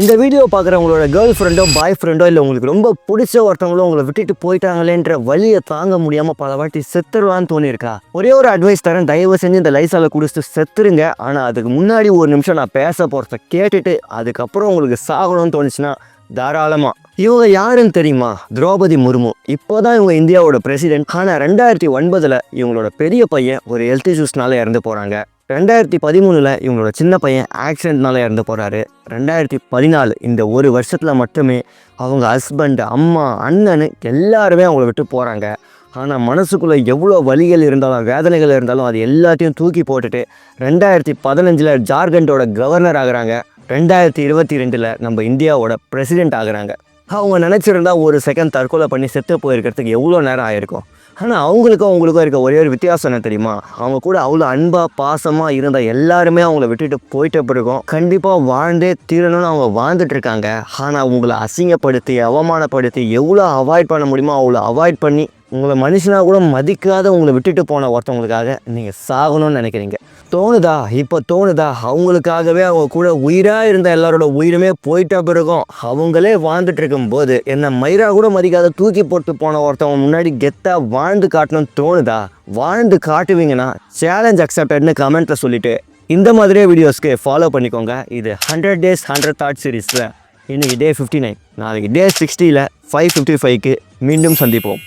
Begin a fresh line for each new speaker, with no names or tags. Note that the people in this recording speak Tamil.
இந்த வீடியோ பார்க்குறவங்களோட கேர்ள் ஃப்ரெண்டோ பாய் ஃப்ரெண்டோ இல்லை உங்களுக்கு ரொம்ப பிடிச்ச ஒருத்தவங்களோ உங்களை விட்டுட்டு போயிட்டாங்களேன்ற வழியை தாங்க முடியாமல் பல வாட்டி செத்துருவான்னு தோணியிருக்கா? ஒரே ஒரு அட்வைஸ் தரேன். தயவு செஞ்சு இந்த லைசால குடிச்சிட்டு செத்துருங்க. ஆனால் அதுக்கு முன்னாடி ஒரு நிமிஷம் நான் பேச போகிறத கேட்டுட்டு அதுக்கப்புறம் உங்களுக்கு சாகணும்னு தோணுச்சுன்னா தாராளமாக இவங்க யாருன்னு தெரியுமா? திரௌபதி முர்மு. இப்போதான் இவங்க இந்தியாவோட பிரசிடென்ட் ஆனால் ரெண்டாயிரத்தி ஒன்பதில் இவங்களோட பெரிய பையன் ஒரு ஹெல்த் இஷ்யூஸ்னால இறந்து போகிறாங்க ரெண்டாயிரத்தி பதிமூணில் இவங்களோட சின்ன பையன் ஆக்சிடென்ட்னால இறந்து போகிறாரு ரெண்டாயிரத்தி பதினாலு இந்த ஒரு வருஷத்தில் மட்டுமே அவங்க ஹஸ்பண்ட் அம்மா அண்ணனு எல்லாருமே அவங்கள விட்டு போகிறாங்க ஆனால் மனசுக்குள்ளே எவ்வளோ வலிகள் இருந்தாலும் வேதனைகள் இருந்தாலும் அது எல்லாத்தையும் தூக்கி போட்டுட்டு ரெண்டாயிரத்தி பதினஞ்சில் ஜார்க்கண்டோட கவர்னர் ஆகுறாங்க. ரெண்டாயிரத்தி இருபத்தி ரெண்டில் நம்ம இந்தியாவோட பிரசிடென்ட் ஆகிறாங்க. அவங்க நினச்சிருந்தா ஒரு செகண்ட் தற்கொலை பண்ணி செத்து போயிருக்கிறதுக்கு எவ்வளோ நேரம் ஆயிருக்கும்? ஆனால் அவங்களுக்கும் அவங்களுக்கும் இருக்க ஒரே ஒரு வித்தியாசம் என்ன தெரியுமா? அவங்க கூட அவ்வளோ அன்பாக பாசமாக இருந்த எல்லாருமே அவங்கள விட்டுட்டு போயிட்ட பிறகும் கண்டிப்பாக வாழ்ந்தே தீரணும்னு அவங்க வாழ்ந்துட்டு இருக்காங்க. ஆனால் உங்களை அசிங்கப்படுத்தி அவமானப்படுத்தி எவ்வளோ அவாய்ட் பண்ண முடியுமோ அவ்வளோ அவாய்ட் பண்ணி உங்களை மனுஷனாக கூட மதிக்காத உங்களை விட்டுட்டு போன ஒருத்தவங்களுக்காக நீங்கள் சாகணும்னு நினைக்கிறீங்க. தோணுதா? இப்போ தோணுதா? அவங்களுக்காகவே அவங்க கூட உயிராக இருந்த எல்லாரோட உயிருமே போயிட்ட பிறகும் அவங்களே வாழ்ந்துட்டு இருக்கும்போது என்ன மயிரா கூட மதிக்காத தூக்கி போட்டு போன ஒருத்தவங்க முன்னாடி கெத்தாக வாழ்ந்து காட்டணும்னு தோணுதா? வாழ்ந்து காட்டுவீங்கன்னா சேலஞ்ச் அக்செப்டட்னு கமெண்ட்டில் சொல்லிட்டு இந்த மாதிரியே வீடியோஸ்க்கு ஃபாலோ பண்ணிக்கோங்க. இது ஹண்ட்ரட் டேஸ் ஹண்ட்ரட் தாட் சீரீஸில் இன்னைக்கு டே ஃபிஃப்டி நைன் நாளைக்கு டே சிக்ஸ்டியில் ஃபைவ் ஃபிஃப்டி ஃபைவ்க்கு மீண்டும் சந்திப்போம்.